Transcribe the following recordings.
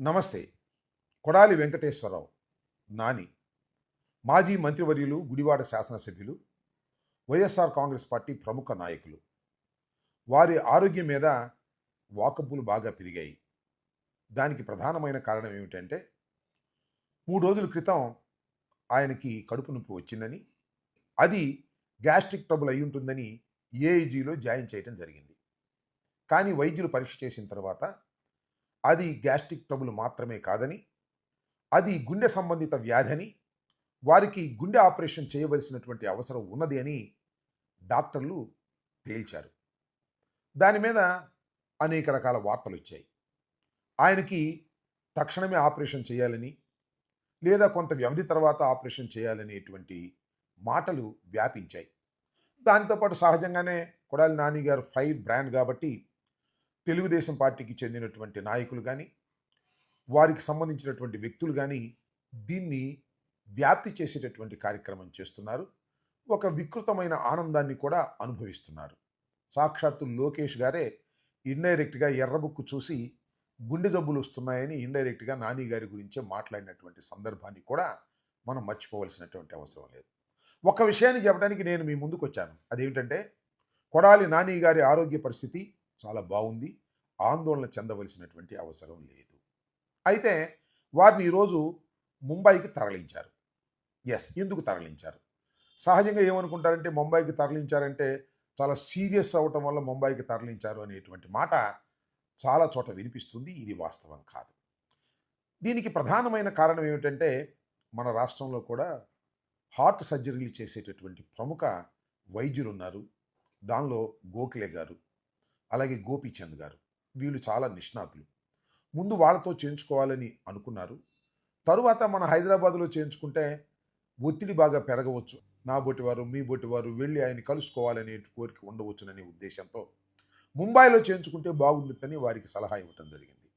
నమస్తే. కొడాలి వెంకటేశ్వరరావు నాని. మాజీ మంత్రివర్యులు గుడివాడ శాసనసభ్యులు వైఎస్ఆర్ కాంగ్రెస్ పార్టీ ప్రముఖ నాయకులు. వారి ఆరోగ్యం మీద వాకబులు బాగా పెరిగాయి. దానికి ప్రధానమైన కారణం ఏమిటంటే మూడు రోజుల క్రితం ఆయనకి కడుపు నొప్పి వచ్చిందని అది గ్యాస్ట్రిక్ ట్రబుల్ అయి ఉంటుందని ఏఐజీలో జాయిన్ చేయడం జరిగింది. కానీ వైద్యులు పరీక్ష చేసిన తర్వాత అది గ్యాస్ట్రిక్ ట్రబుల్ మాత్రమే కాదని అది గుండె సంబంధిత వ్యాధని వారికి గుండె ఆపరేషన్ చేయవలసినటువంటి అవసరం ఉన్నది అని డాక్టర్లు తేల్చారు. దాని మీద అనేక రకాల వార్తలు వచ్చాయి. ఆయనకి తక్షణమే ఆపరేషన్ చేయాలని లేదా కొంత వ్యవధి తర్వాత ఆపరేషన్ చేయాలనేటువంటి మాటలు వ్యాపించాయి. దాంతోపాటు సహజంగానే కొడాలి నాని గారు ఫైర్ బ్రాండ్ కాబట్టి తెలుగుదేశం పార్టీకి చెందినటువంటి నాయకులు కానీ వారికి సంబంధించినటువంటి వ్యక్తులు కానీ దీన్ని వ్యాప్తి చేసేటటువంటి కార్యక్రమం చేస్తున్నారు. ఒక వికృతమైన ఆనందాన్ని కూడా అనుభవిస్తున్నారు. సాక్షాత్తు లోకేష్ గారే ఇండైరెక్ట్గా ఎర్రబుక్కు చూసి గుండె జబ్బులు వస్తున్నాయని ఇండైరెక్ట్గా నాని గారి గురించే మాట్లాడినటువంటి సందర్భాన్ని కూడా మనం మర్చిపోవలసినటువంటి అవసరం లేదు. ఒక విషయాన్ని చెప్పడానికి నేను మీ ముందుకు వచ్చాను అదేమిటంటే కొడాలి నాని గారి ఆరోగ్య పరిస్థితి చాలా బాగుంది. ఆందోళన చెందవలసినటువంటి అవసరం లేదు. అయితే వారిని ఈరోజు ముంబైకి తరలించారు. ఎస్ ఎందుకు తరలించారు? సహజంగా ఏమనుకుంటారంటే ముంబైకి తరలించారంటే చాలా సీరియస్ అవటం వల్ల ముంబైకి తరలించారు అనేటువంటి మాట చాలా చోట వినిపిస్తుంది. ఇది వాస్తవం కాదు. దీనికి ప్రధానమైన కారణం ఏమిటంటే మన రాష్ట్రంలో కూడా హార్ట్ సర్జరీలు చేసేటటువంటి ప్రముఖ వైద్యులు ఉన్నారు. దానిలో గోఖలే గారు. అలాగే గోపీచంద్ గారు. వీళ్ళు చాలా నిష్ణాతులు. ముందు వాళ్ళతో చేయించుకోవాలని అనుకున్నారు. తరువాత మన హైదరాబాద్లో చేయించుకుంటే ఒత్తిడి బాగా పెరగవచ్చు. నా బొటివారు మీ బొటివారు వెళ్ళి ఆయన కలుసుకోవాలనే కోరిక ఉండవచ్చుననే ఉద్దేశంతో ముంబైలో చేయించుకుంటే బాగుంటుందని వారికి సలహా ఇవ్వటం జరిగింది.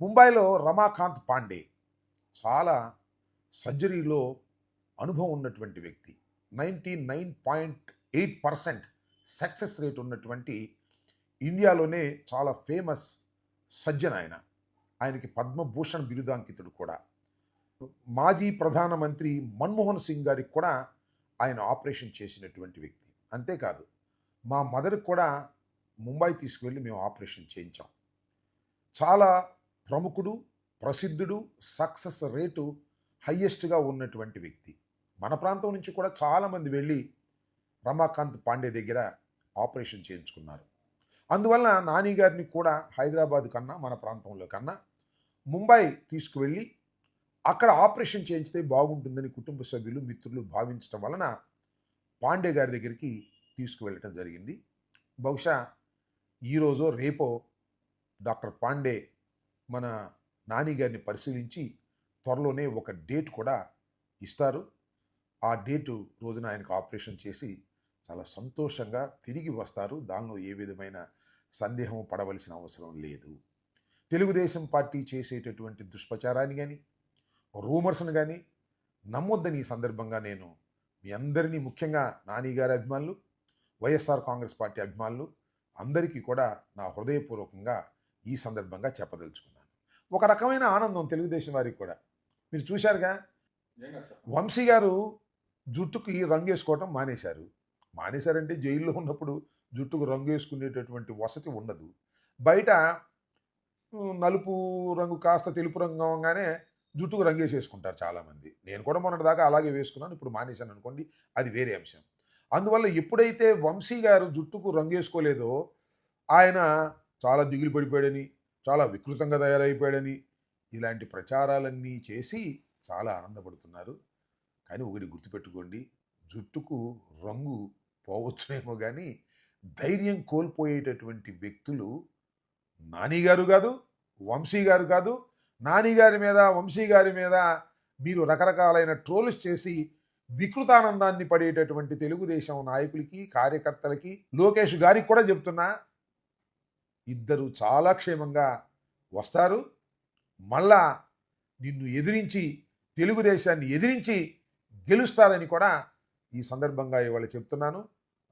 ముంబైలో రమాకాంత్ పాండే చాలా సర్జరీలో అనుభవం ఉన్నటువంటి వ్యక్తి. Ninety nine point eight percent success rate ఉన్నటువంటి ఇండియాలోనే చాలా ఫేమస్ సజ్జన్ ఆయన. ఆయనకి పద్మభూషణ్ బిరుదాంకితుడు కూడా. మాజీ ప్రధానమంత్రి మన్మోహన్ సింగ్ గారికి కూడా ఆయన ఆపరేషన్ చేసినటువంటి వ్యక్తి. అంతేకాదు మా మదర్కి కూడా ముంబై తీసుకువెళ్ళి మేము ఆపరేషన్ చేయించాం. చాలా ప్రముఖుడు ప్రసిద్ధుడు సక్సెస్ రేటు హయ్యెస్ట్గా ఉన్నటువంటి వ్యక్తి. మన ప్రాంతం నుంచి కూడా చాలామంది వెళ్ళి రమాకాంత్ పాండే దగ్గర ఆపరేషన్ చేయించుకున్నారు. అందువలన నాని గారిని కూడా హైదరాబాద్ కన్నా మన ప్రాంతంలో కన్నా ముంబై తీసుకువెళ్ళి అక్కడ ఆపరేషన్ చేయించితే బాగుంటుందని కుటుంబ సభ్యులు మిత్రులు భావించడం వలన పాండే గారి దగ్గరికి తీసుకువెళ్ళటం జరిగింది. బహుశా ఈరోజో రేపో డాక్టర్ పాండే మన నాని గారిని పరిశీలించి త్వరలోనే ఒక డేట్ కూడా ఇస్తారు. ఆ డేటు రోజున ఆయనకు ఆపరేషన్ చేసి చాలా సంతోషంగా తిరిగి వస్తారు. దానిలో ఏ విధమైన సందేహం పడవలసిన అవసరం లేదు. తెలుగుదేశం పార్టీ చేసేటటువంటి దుష్ప్రచారాన్ని కానీ రూమర్స్ని కానీ నమ్మొద్దని ఈ సందర్భంగా నేను మీ అందరినీ ముఖ్యంగా నాని గారి అభిమానులు వైఎస్ఆర్ కాంగ్రెస్ పార్టీ అభిమానులు అందరికీ కూడా నా హృదయపూర్వకంగా ఈ సందర్భంగా చెప్పదలుచుకున్నాను. ఒక రకమైన ఆనందం తెలుగుదేశం వారికి కూడా. మీరు చూశారుగా? వంశీ గారు జుట్టుకి రంగు వేసుకోవటం మానేశారు. మానేశారంటే జైల్లో ఉన్నప్పుడు జుట్టుకు రంగు వేసుకునేటటువంటి వసతి ఉండదు. బయట నలుపు రంగు కాస్త తెలుపు రంగు అవ్వగానే జుట్టుకు రంగు వేసేసుకుంటారు చాలామంది. నేను కూడా మొన్నటిదాకా అలాగే వేసుకున్నాను ఇప్పుడు మానేశాను అనుకోండి అది వేరే అంశం. అందువల్ల ఎప్పుడైతే వంశీ గారు జుట్టుకు రంగు వేసుకోలేదో ఆయన చాలా దిగులు పడిపోయాడని చాలా వికృతంగా తయారైపోయాడని ఇలాంటి ప్రచారాలన్నీ చేసి చాలా ఆనందపడుతున్నారు. కానీ ఒకటి గుర్తుపెట్టుకోండి జుట్టుకు రంగు పోవచ్చునేమో కానీ ధైర్యం కోల్పోయేటటువంటి వ్యక్తులు నానిగారు కాదు వంశీ గారు కాదు నానిగారి మీద వంశీ గారి మీద మీరు రకరకాలైన ట్రోల్స్ చేసి వికృతానందాన్ని పడేటటువంటి తెలుగుదేశం నాయకులకి కార్యకర్తలకి లోకేష్ గారికి కూడా చెప్తున్నా ఇద్దరు చాలా క్షేమంగా వస్తారు. మళ్ళా నిన్ను ఎదిరించి తెలుగుదేశాన్ని ఎదిరించి గెలుస్తారని కూడా ఈ సందర్భంగా ఇవాళ చెప్తున్నాను.